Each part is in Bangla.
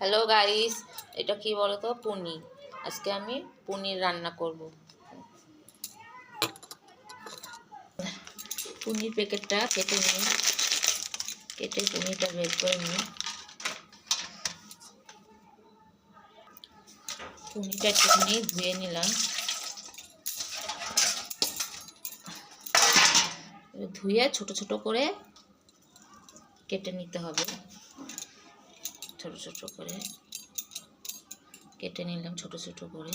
হ্যালো গাইস এটা কি বলো তো পনির আজকে আমি পনির রান্না করব। পনির প্যাকেটটা কেটে নিই। কেটে পনিরটা বের করে নিই। পনিরটা একটুখানি ধুয়ে নিলাম। ধুয়ে ছোট ছোট করে কেটে নিতে হবে। ছোট ছোট করে কেটে নিলাম, ছোট ছোট করে।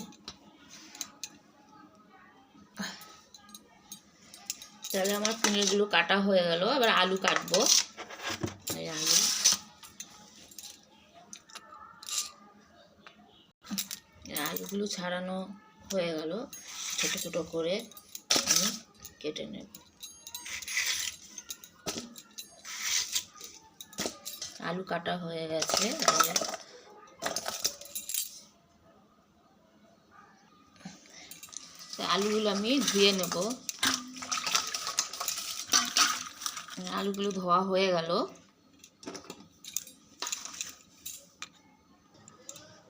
তাহলে আমার পনিরগুলো কাটা হয়ে গেল, এবার আলু কাটবো। এই আলু। আলুগুলো ছাড়ানো হয়ে গেল, ছোট ছোট করে আমি কেটে নেব। আলু কাটা হয়ে গেছে আলুগুলো আমি ধুয়ে নেব। আলুগুলো ধোয়া হয়ে গেল।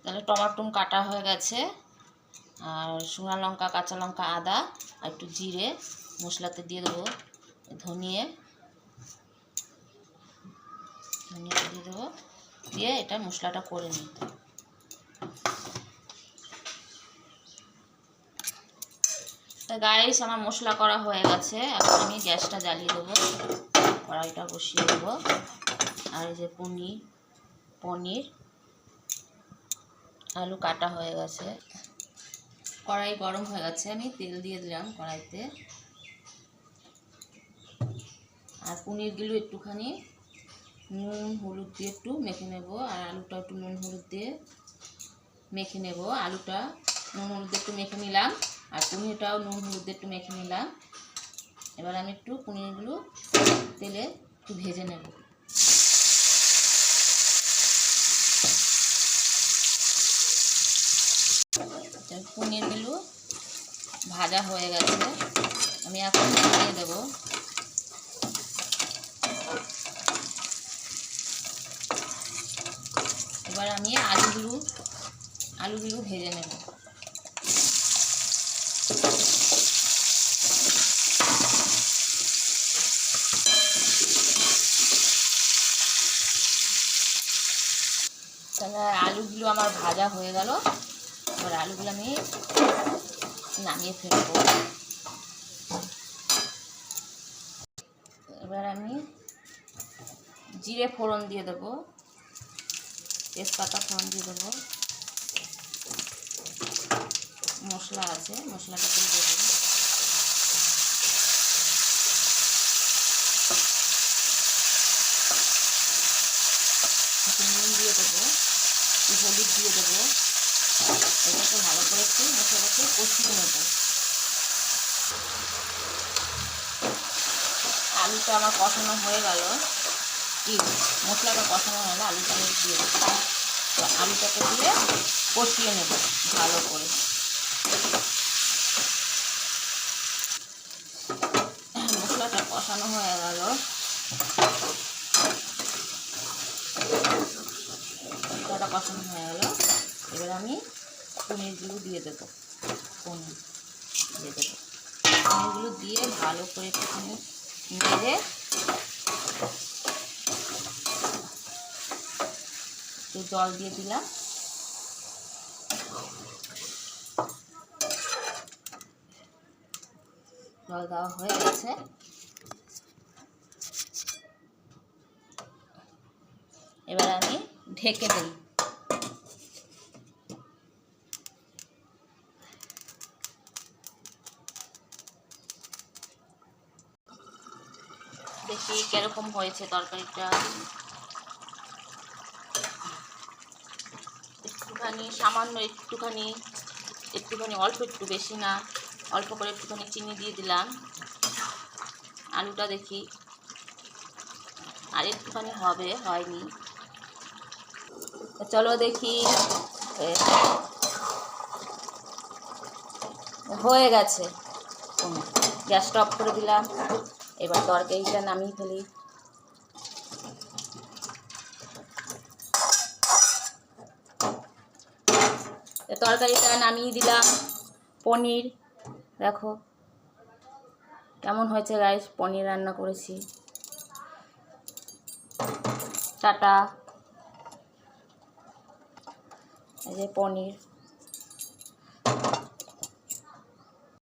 তাহলে টমাটম কাটা হয়ে গেছে, আর শুকনো লঙ্কা, কাঁচা লঙ্কা, আদা, আর একটু জিরে মশলাতে দিয়ে দেবো ধনিয়ে। ধনিয়া দিয়ে দেবো। দিয়ে এটা মশলাটা করে নিই। তা গাইস আমার মশলা করা হয়ে গেছে। এখন আমি গ্যাসটা জ্বালিয়ে দেবো। কড়াইটা বসিয়ে দেবো। আর এই যে পনির পনির, আলু কাটা হয়ে গেছে। কড়াই গরম হয়ে গেছে। আমি তেল দিয়ে দিলাম কড়াইতে। আর পনিরগুলো একটুখানি নুন, হলুদ দিয়ে একটু মেখে নেব, আর আলুটা একটু নুন, হলুদ দিয়ে মেখে নেব। আলুটা নুন, হলুদ একটু মেখে নিলাম, আর পনিরটাও নুন, হলুদ দিয়ে একটু মেখে নিলাম। এবার আমি একটু পনিরগুলো তেলে একটু ভেজে নেব। পনিরগুলো ভাজা হয়ে গেছে। আমি এখন দেবো। এবার আমি আলুগুলো আলুগুলো ভেজে নেব। তাহলে আলুগুলো আমার ভাজা হয়ে গেল। এবার আলুগুলো আমি নামিয়ে ফেলব। এবার আমি জিরে ফোড়ন দিয়ে দেবো। তেজপাতা ফোড়ন দিয়ে দেবো। মশলা আছে, মশলাটা দিয়ে দেবো। নুন দিয়ে দেবো হলুদ দিয়ে দেবো। এটাকে ভালো করে একটু মশলাটাকে কষিয়ে নেব। আলুটা আমার কষানো হয়ে গেল। মশলাটা কষানো হলে আলুটা আমি দিয়ে তো আলুটাকে দিয়ে কষিয়ে নেব ভালো করে। মশলাটা কষানো হয়ে গেল। মশলাটা কষানো হয়ে গেল। এবার আমি পনিরগুলো দিয়ে দেবো। পনির দিয়ে দেবো। পনিরগুলো দিয়ে ভালো করে একটুখানি নেড়ে একটু জল দিয়ে দিলাম। জল দেওয়া হয়ে গেছে। এবার আমি ঢেকে দিই। দেখি কীরকম হয়েছে তরকারিটা। একটুখানি, সামান্য একটুখানি একটুখানি, অল্প একটু বেশি না, অল্প করে একটুখানি চিনি দিয়ে দিলাম। আলুটা দেখি। আর একটুখানি হবে, হয়নি। চলো দেখি। হয়ে গেছে। গ্যাসটা অফ করে দিলাম। এবার তরকারিটা নামিয়ে ফেলি। তরকারিটা নামিয়ে দিলাম। পনির, দেখো কেমন হয়েছে গাইস পনির রান্না করেছি। টাটা। এই যে পনির।